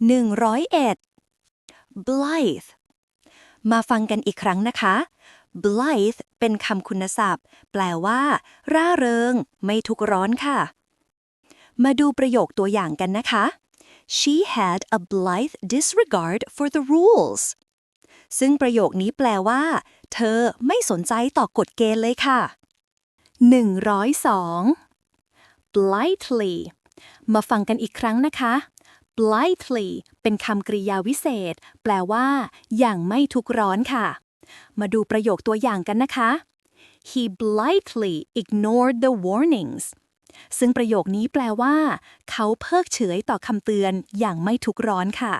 101 blithe มาฟังกันอีกครั้งนะคะ blithe เป็นคำคุณศัพท์ แปลว่า ร่าเริง ไม่ทุกร้อนค่ะ มาดูประโยคตัวอย่างกันนะคะ she had a blithe disregard for the rules ซึ่งประโยคนี้แปลว่า เธอไม่สนใจต่อกฎเกณฑ์เลยค่ะ 102 blithely มาฟังกันอีกครั้งนะคะ blithely เป็นคำกริยาวิเศษ แปลว่า อย่างไม่ทุกร้อนค่ะ มาดูประโยคตัวอย่างกันนะคะ he blithely ignored the warnings ซึ่งประโยคนี้แปลว่า เขาเพิกเฉยต่อคำเตือนอย่างไม่ทุกร้อนค่ะ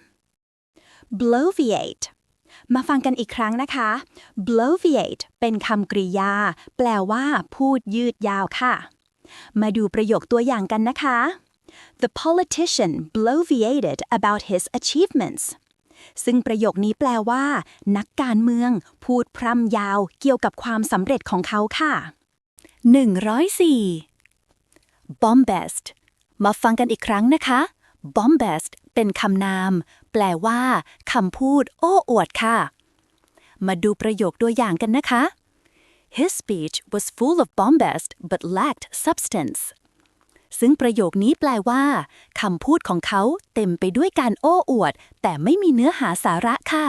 103 bloviate มาฟังกันอีกครั้งนะคะ bloviate เป็นคำกริยา แปลว่า พูดยืดยาวค่ะ มาดูประโยคตัวอย่างกันนะคะ The politician bloviated about his achievements ซึ่งประโยคนี้แปลว่า นักการเมือง พูดพร่ำยาวเกี่ยวกับความสำเร็จของเขาค่ะ 104 bombast มาฟังกันอีกครั้งนะคะ bombast เป็นคำนาม แปลว่าคำพูด โอ้อวดค่ะ มาดูประโยคตัวอย่างกันนะคะ His speech was full of bombast but lacked substance ซึ่งประโยคนี้แปลว่าคำพูดของเขาเต็มไปด้วยการโอ้อวด แต่ไม่มีเนื้อหาสาระค่ะ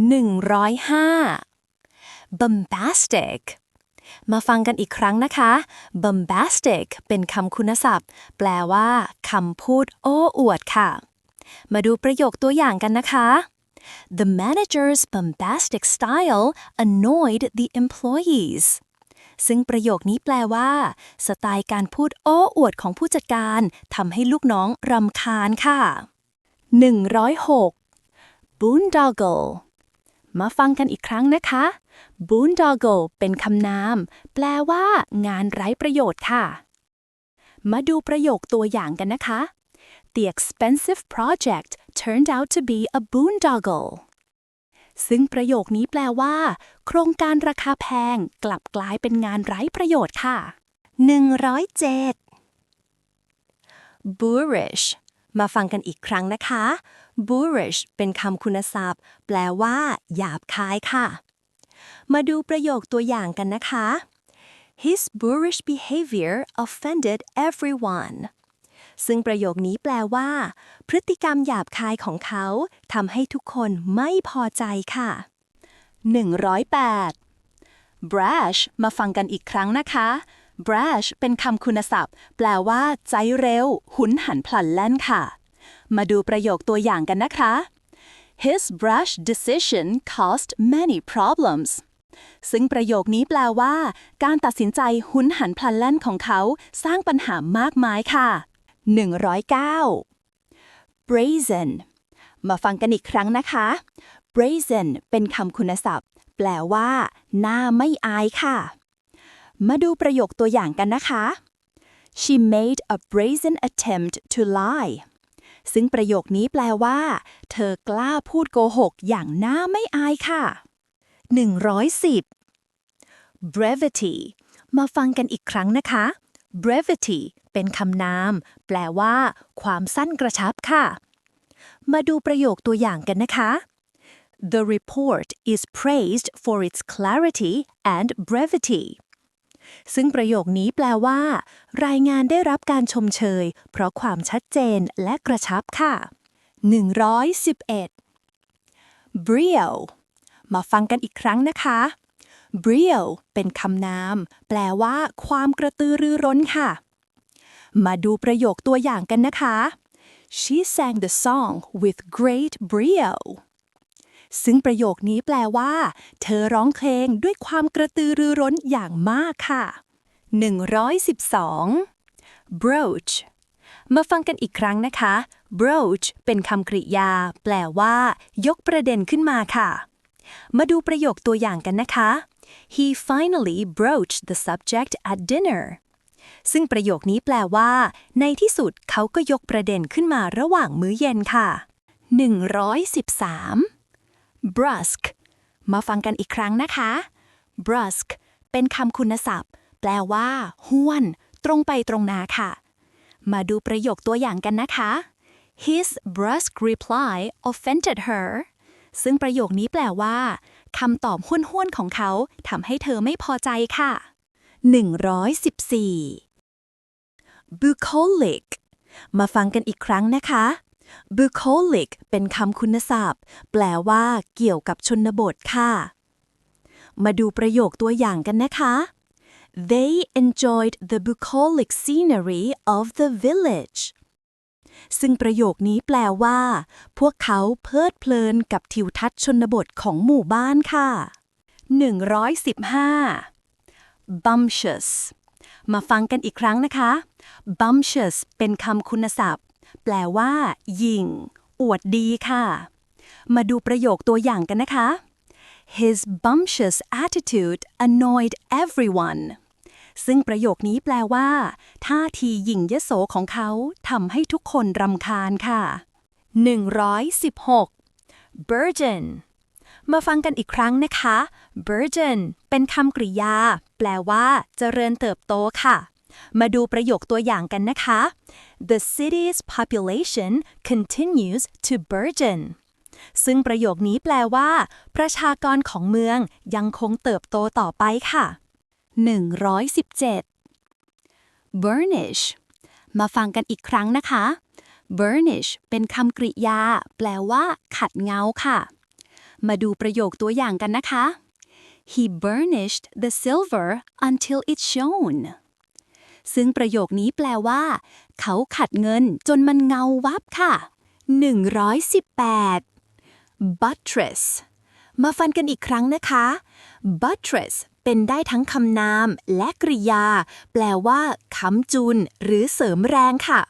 105 bombastic มาฟังกันอีกครั้งนะคะ bombastic เป็นคำคุณศัพท์ แปลว่าคำพูดโอ้อวดค่ะ มาดูประโยคตัวอย่างกันนะคะ The manager's bombastic style annoyed the employees ซึ่งประโยคนี้แปลว่า สไตล์การพูดโอ้อวดของผู้จัดการทำให้ลูกน้องรำคาญค่ะ 106 boondoggle มาฟังกันอีกครั้งนะคะ boondoggle เป็นคำนาม แปลว่า งานไร้ประโยชน์ค่ะ มาดูประโยคตัวอย่างกันนะคะ The expensive project turned out to be a boondoggle ซึ่งประโยคนี้แปลว่า โครงการราคาแพงกลับกลายเป็นงานไร้ประโยชน์ค่ะ 107 boorish มาฟังกันอีกครั้งนะคะ boorish เป็นคำคุณศัพท์ แปลว่า หยาบคายค่ะ มาดูประโยคตัวอย่างกันนะคะ His boorish behavior offended everyone ซึ่งประโยคนี้แปลว่า พฤติกรรมหยาบคายของเขาทำให้ทุกคนไม่พอใจค่ะ 108 brash มาฟังกันอีกครั้งนะคะ brash เป็นคำคุณศัพท์ แปลว่า ใจเร็ว หุนหันพลันแล่นค่ะ มาดูประโยคตัวอย่างกันนะคะ His brash decision caused many problems ซึ่งประโยคนี้แปลว่า การตัดสินใจหุนหันพลันแล่นของเขา สร้างปัญหามากมายค่ะ 109 brazen มาฟังกันอีกครั้งนะคะ brazen เป็นคำคุณศัพท์ แปลว่าหน้าไม่อายค่ะ มาดูประโยคตัวอย่างกันนะคะ she made a brazen attempt to lie ซึ่งประโยคนี้แปลว่า เธอกล้าพูดโกหกอย่างหน้าไม่อายค่ะ 110 brevity มาฟังกันอีกครั้งนะคะ brevity เป็นคำนาม แปลว่า ความสั้นกระชับค่ะ มาดูประโยคตัวอย่างกันนะคะ The report is praised for its clarity and brevity ซึ่งประโยคนี้แปลว่า รายงานได้รับการชมเชย เพราะความชัดเจนและกระชับค่ะ 111 brio มาฟังกันอีกครั้งนะคะ brio เป็นคำนาม แปลว่า ความกระตือรือร้นค่ะ มาดูประโยคตัวอย่างกันนะคะ She sang the song with great brio ซึ่งประโยคนี้แปลว่า เธอร้องเพลงด้วยความกระตือรือร้นอย่างมากค่ะ 112 brooch มาฟังกันอีกครั้งนะคะ brooch เป็นคำกริยา แปลว่า ยกประเด็นขึ้นมาค่ะ มาดูประโยคตัวอย่างกันนะคะ He finally broached the subject at dinner ซึ่งประโยคนี้แปลว่า ในที่สุดเขาก็ยกประเด็นขึ้นมาระหว่างมื้อเย็นค่ะ 113 brusque มาฟังกันอีกครั้งนะคะ brusque เป็นคำคุณศัพท์ แปลว่าห้วน ตรงไปตรงนาค่ะ มาดูประโยคตัวอย่างกันนะคะ His brusque reply offended her ซึ่งประโยคนี้แปลว่าคำตอบห้วนๆของเขาทำให้เธอไม่พอใจค่ะ 114 bucolic มาฟังกันอีกครั้งนะคะ bucolic เป็นคำคุณศัพท์ แปลว่า เกี่ยวกับชนบทค่ะ มาดูประโยคตัวอย่างกันนะคะ They enjoyed the bucolic scenery of the village ซึ่งประโยคนี้แปลว่า พวกเขาเพลิดเพลินกับทิวทัศน์ชนบทของหมู่บ้านค่ะ 115 bumptious มาฟังกันอีกครั้งนะคะ bumptious เป็นคำคุณศัพท์ แปลว่า ยิงอวดดีค่ะ มาดูประโยคตัวอย่างกันนะคะ His bumptious attitude annoyed everyone ซึ่งประโยคนี้แปลว่าท่าทีหยิ่งยโสของเขาทำให้ทุกคนรำคาญค่ะ 116 burgeon มาฟังกันอีกครั้งนะคะ burgeon เป็นคำกริยา แปลว่า เจริญเติบโตค่ะ มาดูประโยคตัวอย่างกันนะคะ The city's population continues to burgeon ซึ่งประโยคนี้แปลว่า ประชากรของเมืองยังคงเติบโตต่อไปค่ะ 117 burnish มาฟังกันอีกครั้งนะคะ burnish เป็นคำกริยา แปลว่า ขัดเงาค่ะ มาดูประโยคตัวอย่างกันนะคะ He burnished the silver until it shone ซึ่งประโยคนี้แปลว่า เขาขัดเงินจนมันเงาวับค่ะ 118 buttress มาฟังกันอีกครั้งนะคะ buttress เป็นได้ทั้งคำนามและกริยา แปลว่าค้ำจุน หรือเสริมแรงค่ะ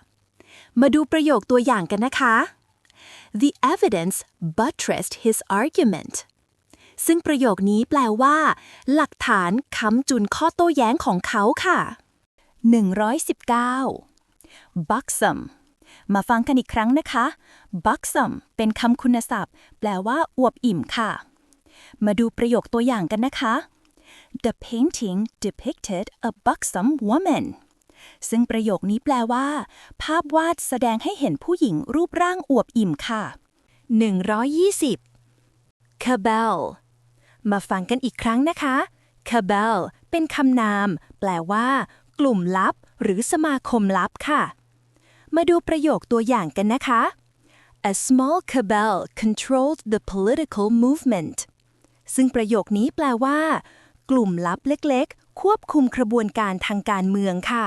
มาดูประโยคตัวอย่างกันนะคะ The evidence buttressed his argument ซึ่งประโยคนี้แปลว่า หลักฐานค้ำจุนข้อโต้แย้งของเขาค่ะ 119 buxom มาฟังกันอีกครั้งนะคะ buxom เป็นคำคุณศัพท์ แปลว่า อวบอิ่มค่ะ มาดูประโยคตัวอย่างกันนะคะ The painting depicted a buxom woman ซึ่งประโยคนี้แปลว่า ภาพวาดแสดงให้เห็นผู้หญิงรูปร่างอวบอิ่มค่ะ 120 cabal มาฟังกันอีกครั้งนะคะ cabal เป็นคำนาม แปลว่า กลุ่มลับ หรือสมาคมลับค่ะ มาดูประโยคตัวอย่างกันนะคะ A small cabal controlled the political movement ซึ่งประโยคนี้แปลว่า กลุ่มลับเล็กๆ ควบคุมกระบวนการทางการเมืองค่ะ